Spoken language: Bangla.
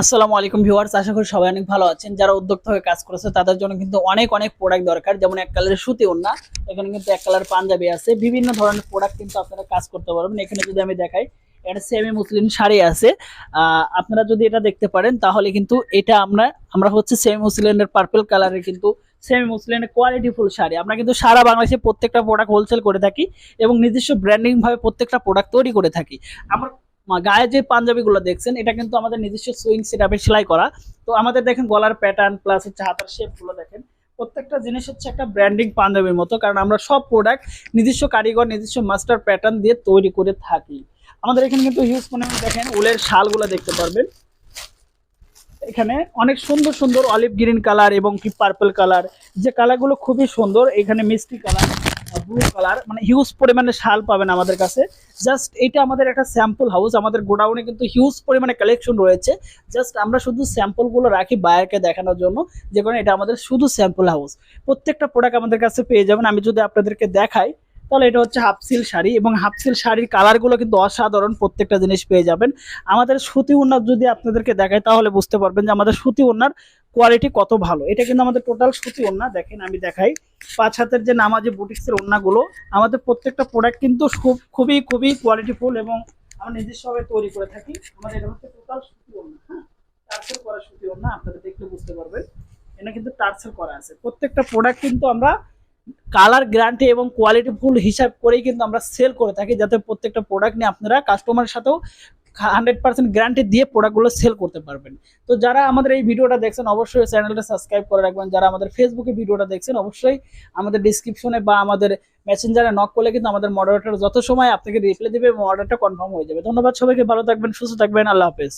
আসসালামু আলাইকুম ভিউয়ার্স, আশা করি সবাই অনেক ভালো আছেন। যারা উদ্যোক্তা হয়ে কাজ করেছে, তাদের জন্য কিন্তু অনেক অনেক প্রোডাক্ট দরকার। যেমন এক কালারের সুতি ওড়না, এখানে কিন্তু এক কালার পাঞ্জাবি আছে। বিভিন্ন ধরনের প্রোডাক্ট কিন্তু আপনারা কাজ করতে পারবেন। এখানে যদি আমি দেখাই, এটা সেমি মুসলিম শাড়ি আছে। আপনারা যদি এটা দেখতে পারেন, তাহলে কিন্তু এটা আমরা আমরা হচ্ছে সেমি মুসলিমের পার্পল কালারের কিন্তু সেমি মুসলিমের কোয়ালিটি ফুল শাড়ি। আমরা কিন্তু সারা বাংলাদেশে প্রত্যেকটা প্রোডাক্ট হোলসেল করে থাকি এবং নিজস্ব ব্র্যান্ডিংভাবে প্রত্যেকটা প্রোডাক্ট তৈরি করে থাকি। আমরা গায়ে যে পাঞ্জাবিগুলো দেখছেন, এটা কিন্তু আমাদের নিজস্ব সুইং সেটআপে সেলাই করা। তো আমাদের দেখেন গলার প্যাটার্ন প্লাস হচ্ছে হাতার শেপগুলো দেখেন। প্রত্যেকটা জিনিস হচ্ছে একটা ব্র্যান্ডিং পাঞ্জাবির মতো, কারণ আমরা সব প্রোডাক্ট নিজস্ব কারিগর, নিজস্ব মাস্টার প্যাটার্ন দিয়ে তৈরি করে থাকি। আমাদের এখানে কিন্তু হিউজ পরিমাণে দেখেন উলের শালগুলো দেখতে পারবেন। এখানে অনেক সুন্দর সুন্দর অলিভ গ্রিন কালার এবং কি পার্পল কালার যে কালারগুলো খুবই সুন্দর, এখানে মিষ্টি কালার ব্লু কালার মানে হিউজ পরিমাণে শাল পাবেন আমাদের কাছে। জাস্ট এটা আমাদের একটা স্যাম্পল হাউস আমাদের গোডাউনে কিন্তু হিউজ পরিমাণে কালেকশন রয়েছে। জাস্ট আমরা শুধু স্যাম্পলগুলো রাখি বায়ারকে দেখানোর জন্য, যে কারণে এটা আমাদের শুধু স্যাম্পল হাউস প্রত্যেকটা প্রোডাক্ট আমাদের কাছে পেয়ে যাবেন। আমি যদি আপনাদেরকে দেখাই, তাহলে এটা হচ্ছে হাফসিল শাড়ি এবং হাফসিল শাড়ির কালারগুলো কিন্তু অসাধারণ প্রত্যেকটা জিনিস পেয়ে যাবেন। আমাদের সুতি ওনার যদি আপনাদেরকে দেখাই, তাহলে বুঝতে পারবেন যে আমাদের সুতি ওনার কোয়ালিটি কত ভালো? এটা কিন্তু আমাদের টোটাল সুতি ওনা দেখেন, আমি দেখাই। পাঁচ হাতের যে নামাজি বুটিক্সের ওড়নাগুলো, আমাদের প্রত্যেকটা প্রোডাক্ট কিন্তু খুব, খুবই খুবই কোয়ালিটিফুল এবং আমরা নিজস্বভাবে তৈরি করে থাকি। আমাদের এটা হচ্ছে টোটাল সুতি ওড়না হ্যাঁ? টার্সেল করা সুতি ওড়না, আপনারা দেখলে বুঝতে পারবেন। এটা কিন্তু টার্সেল করা আছে। প্রত্যেকটা প্রোডাক্ট কিন্তু আমরা কালার গ্যারান্টি এবং কোয়ালিটি ফুল হিসাব করেই কিন্তু আমরা সেল করে থাকি, যাতে প্রত্যেকটা প্রোডাক্ট নিয়ে আপনারা কাস্টমারের সাথেও হান্ড্রেড পার্সেন্ট গ্যারান্টি দিয়ে প্রোডাক্টগুলো সেল করতে পারবেন। তো যারা আমাদের এই ভিডিওটা দেখছেন, অবশ্যই চ্যানেলটা সাবস্ক্রাইব করে রাখবেন। যারা আমাদের ফেসবুকে ভিডিওটা দেখছেন, অবশ্যই আমাদের ডিসক্রিপশনে বা আমাদের মেসেঞ্জারে নক করলে কিন্তু আমাদের মডারেটার যত সময় আপনাকে রিপ্লাই দেবে এবং অর্ডারটা কনফার্ম হয়ে যাবে। ধন্যবাদ সবাইকে, ভালো থাকবেন, সুস্থ থাকবেন, আল্লাহ হাফেজ।